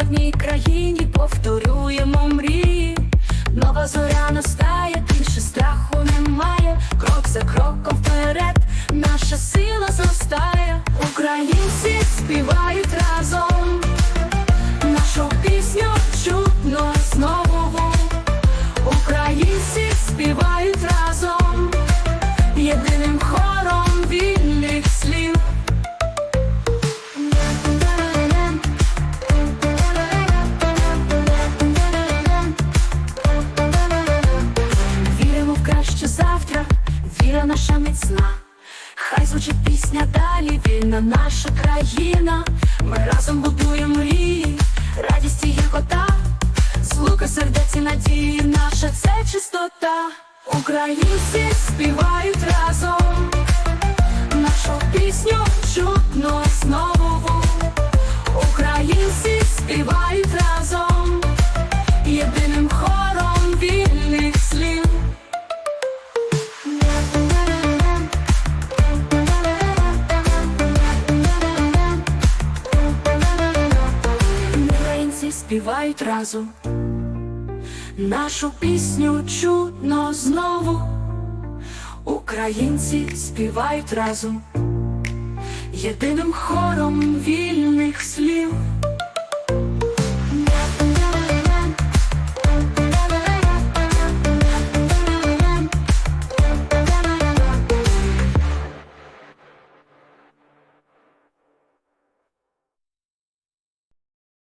в одній країні повторюємо мрії, нова зоря настає, більше страху немає, крок за кроком вперед, наша сила зростає, українці співають. Міцна. Хай звучить пісня далі, вільна наша країна. Ми разом будуємо мрії, радість і гіркота, Злука сердець і надії, наша це чистота. Українці співають разом, Співають разом, нашу пісню чутно знову. Українці співають разом, єдиним хором вільних слів.